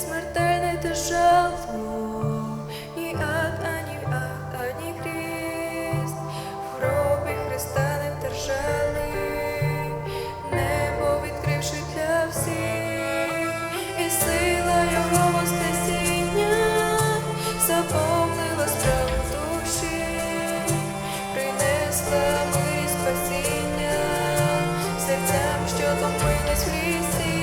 смертельний ти жало, ні ад, ані ад, ані хріст, в гробі Христа не держали, небо відкривши для всіх, і сила його воскресіння заповнила справу душі, принесла ми спасіння серцям, що томились в лісі.